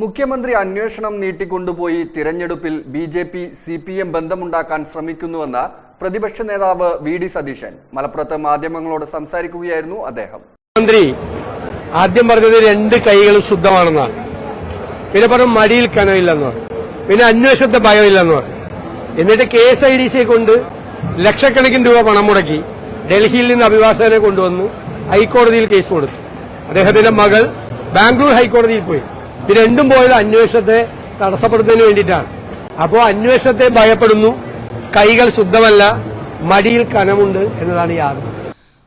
മുഖ്യമന്ത്രി അന്വേഷണം നീട്ടിക്കൊണ്ടുപോയി തിരഞ്ഞെടുപ്പിൽ B J P C P M ബന്ധമുണ്ടാക്കാൻ ശ്രമിക്കുന്നുവെന്ന് പ്രതിപക്ഷ നേതാവ് വി ഡി സതീശൻ. മലപ്പുറത്ത് മാധ്യമങ്ങളോട് സംസാരിക്കുകയായിരുന്നു അദ്ദേഹം. മന്ത്രി ആദ്യം പറഞ്ഞത് രണ്ട് കൈകളും ശുദ്ധമാണെന്നാണ് പിന്നെ പറഞ്ഞു മടിയിൽ കനവില്ലെന്ന് പിന്നെ അന്വേഷണത്തെ ഭയമില്ലെന്ന് എന്നിട്ട് കെ എസ് ഐ ഡി സിയെ കൊണ്ട് ലക്ഷക്കണക്കിന് രൂപ പണം മുടക്കി ഡൽഹിയിൽ നിന്ന് അഭിഭാഷകനെ കൊണ്ടുവന്നു ഹൈക്കോടതിയിൽ കേസ് കൊടുത്തു. അദ്ദേഹത്തിന്റെ മകൾ ബാംഗ്ലൂർ ഹൈക്കോടതിയിൽ പോയി. ഇത് രണ്ടും പോയത് അന്വേഷണത്തെ തടസ്സപ്പെടുത്തുന്നതിന് വേണ്ടിയിട്ടാണ്. അപ്പോൾ അന്വേഷണത്തെ ഭയപ്പെടുന്നു. കൈകൾ ശുദ്ധമല്ല മടിയിൽ കനമുണ്ട് എന്നതാണ് യാതൊരു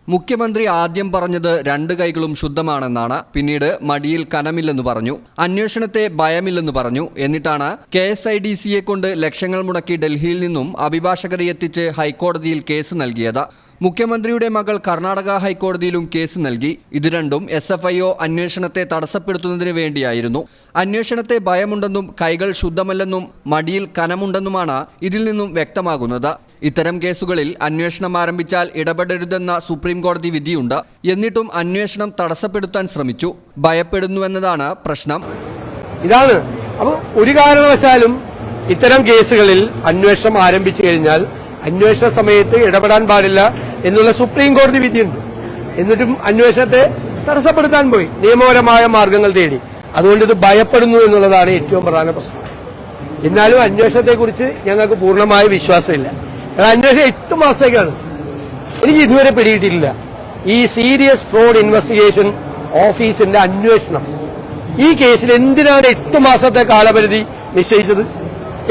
മുഖ്യമന്ത്രി ആദ്യം പറഞ്ഞത് രണ്ട് കൈകളും ശുദ്ധമാണെന്നാണ് പിന്നീട് മടിയിൽ കനമില്ലെന്ന് പറഞ്ഞു അന്വേഷണത്തെ ഭയമില്ലെന്ന് പറഞ്ഞു. എന്നിട്ടാണ് കെ എസ് ഐ ഡി സിയെ കൊണ്ട് ലക്ഷങ്ങൾ മുടക്കി ഡൽഹിയിൽ നിന്നും അഭിഭാഷകരെ എത്തിച്ച് ഹൈക്കോടതിയിൽ കേസ് നൽകിയത്. മുഖ്യമന്ത്രിയുടെ മകൾ കർണാടക ഹൈക്കോടതിയിലും കേസ് നൽകി. ഇത് രണ്ടും എസ് എഫ് ഐ ഒ അന്വേഷണത്തെ തടസ്സപ്പെടുത്തുന്നതിന് വേണ്ടിയായിരുന്നു. അന്വേഷണത്തെ ഭയമുണ്ടെന്നും കൈകൾ ശുദ്ധമല്ലെന്നും മടിയിൽ കനമുണ്ടെന്നുമാണ് ഇതിൽ നിന്നും വ്യക്തമാകുന്നത്. ഇത്തരം കേസുകളിൽ അന്വേഷണം ആരംഭിച്ചാൽ ഇടപെടരുതെന്ന സുപ്രീം കോടതി വിധിയുണ്ട്. എന്നിട്ടും അന്വേഷണം തടസ്സപ്പെടുത്താൻ ശ്രമിച്ചു. ഭയപ്പെടുന്നുവെന്നതാണ് പ്രശ്നം. ഇതാണ്. അപ്പോൾ ഒരു കാരണവശാലും ഇത്തരം കേസുകളിൽ അന്വേഷണം ആരംഭിച്ചു കഴിഞ്ഞാൽ അന്വേഷണ സമയത്ത് ഇടപെടാൻ പാടില്ല. എന്നുള്ള സുപ്രീം കോടതി വിധിയുണ്ട്. എന്നിട്ടും അന്വേഷണത്തെ തടസ്സപ്പെടുത്താൻ പോയി. നിയമപരമായ മാർഗങ്ങൾ തേടി. അതുകൊണ്ട് ഇത് ഭയപ്പെടുന്നു എന്നുള്ളതാണ് ഏറ്റവും പ്രധാന പ്രശ്നം. എന്നാലും അന്വേഷണത്തെക്കുറിച്ച് ഞങ്ങൾക്ക് പൂർണമായ വിശ്വാസമില്ല. അന്വേഷണം എട്ട് മാസത്തേക്കാണ്. എനിക്ക് ഇതുവരെ പിടിയിട്ടില്ല ഈ സീരിയസ് ഫ്രോഡ് ഇൻവെസ്റ്റിഗേഷൻ ഓഫീസിന്റെ അന്വേഷണം. ഈ കേസിൽ എന്തിനാണ് എട്ട് മാസത്തെ കാലപരിധി നിശ്ചയിച്ചത്?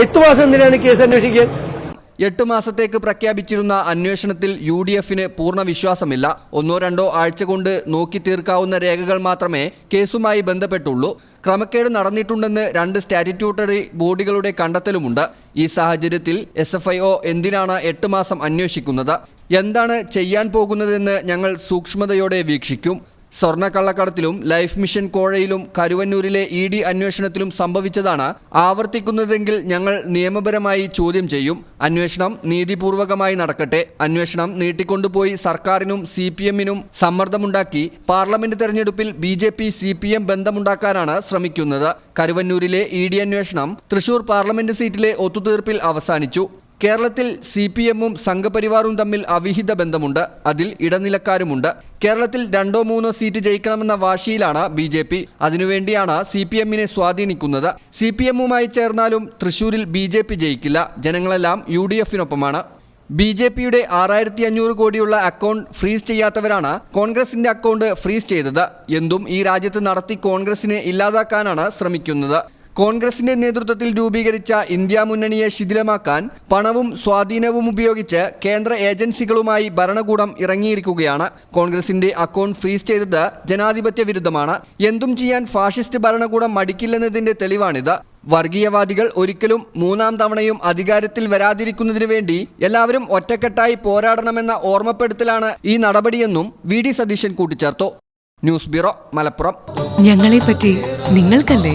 എട്ട് മാസം എന്തിനാണ് കേസ് അന്വേഷിക്കാൻ? എട്ട് മാസത്തേക്ക് പ്രഖ്യാപിച്ചിരുന്ന അന്വേഷണത്തിൽ യു ഡി എഫിന് പൂർണ വിശ്വാസമില്ല. ഒന്നോ രണ്ടോ ആഴ്ച കൊണ്ട് നോക്കി തീർക്കാവുന്ന രേഖകൾ മാത്രമേ കേസുമായി ബന്ധപ്പെട്ടുള്ളൂ. ക്രമക്കേട് നടന്നിട്ടുണ്ടെന്ന് രണ്ട് സ്റ്റാറ്റ്യൂട്ടറി ബോഡികളുടെ കണ്ടെത്തലുമുണ്ട്. ഈ സാഹചര്യത്തിൽ എസ് എഫ് ഐ ഒ എന്തിനാണ് എട്ട് മാസം അന്വേഷിക്കുന്നത്? എന്താണ് ചെയ്യാൻ പോകുന്നതെന്ന് ഞങ്ങൾ സൂക്ഷ്മതയോടെ വീക്ഷിക്കും. സ്വർണക്കള്ളക്കടത്തിലും ലൈഫ് മിഷൻ കോഴയിലും കരുവന്നൂരിലെ ഇ ഡി അന്വേഷണത്തിലും സംഭവിച്ചതാണ് ആവർത്തിക്കുന്നതെങ്കിൽ ഞങ്ങൾ നിയമപരമായി ചോദ്യം ചെയ്യും. അന്വേഷണം നീതിപൂർവകമായി നടക്കട്ടെ. അന്വേഷണം നീട്ടിക്കൊണ്ടുപോയി സർക്കാരിനും സി പി എമ്മിനും സമ്മർദ്ദമുണ്ടാക്കി. പാർലമെന്റ് തെരഞ്ഞെടുപ്പിൽ B J P C P M ബന്ധമുണ്ടാക്കാനാണ് ശ്രമിക്കുന്നത്. കരുവന്നൂരിലെ ഇ ഡി അന്വേഷണം തൃശൂർ പാർലമെന്റ് സീറ്റിലെ ഒത്തുതീർപ്പിൽ അവസാനിച്ചു. കേരളത്തിൽ സി പി എമ്മും സംഘപരിവാറും തമ്മിൽ അവിഹിത ബന്ധമുണ്ട്. അതിൽ ഇടനിലക്കാരുമുണ്ട്. കേരളത്തിൽ രണ്ടോ മൂന്നോ സീറ്റ് ജയിക്കണമെന്ന വാശിയിലാണ് ബി ജെ പി. അതിനുവേണ്ടിയാണ് സി പി എമ്മിനെ സ്വാധീനിക്കുന്നത്. സി പി എമ്മുമായി ചേർന്നാലും തൃശൂരിൽ ബി ജെ പി ജയിക്കില്ല. ജനങ്ങളെല്ലാം യു ഡി എഫിനൊപ്പമാണ്. ബി ജെ പിയുടെ ആറായിരത്തി അഞ്ഞൂറ് കോടിയുള്ള അക്കൗണ്ട് ഫ്രീസ് ചെയ്യാത്തവരാണ് കോൺഗ്രസിന്റെ അക്കൗണ്ട് ഫ്രീസ് ചെയ്തത്. എന്തും ഈ രാജ്യത്ത് നടത്തി കോൺഗ്രസിനെ ഇല്ലാതാക്കാനാണ് ശ്രമിക്കുന്നത്. കോൺഗ്രസിന്റെ നേതൃത്വത്തിൽ രൂപീകരിച്ച ഇന്ത്യാ മുന്നണിയെ ശിഥിലമാക്കാൻ പണവും സ്വാധീനവും ഉപയോഗിച്ച് കേന്ദ്ര ഏജൻസികളുമായി ഭരണകൂടം ഇറങ്ങിയിരിക്കുകയാണ്. കോൺഗ്രസിന്റെ അക്കൗണ്ട് ഫ്രീസ് ചെയ്തത് ജനാധിപത്യ വിരുദ്ധമാണ്. എന്തും ചെയ്യാൻ ഫാഷിസ്റ്റ് ഭരണകൂടം മടിക്കില്ലെന്നതിന്റെ തെളിവാണിത്. വർഗീയവാദികൾ ഒരിക്കലും മൂന്നാം തവണയും അധികാരത്തിൽ വരാതിരിക്കുന്നതിനു വേണ്ടി എല്ലാവരും ഒറ്റക്കെട്ടായി പോരാടണമെന്ന ഓർമ്മപ്പെടുത്തലാണ് ഈ നടപടിയെന്നും വി ഡി സതീശൻ കൂട്ടിച്ചേർത്തു. News bureau Malappuram. ഞങ്ങളെ പറ്റി നിങ്ങൾക്കല്ലേ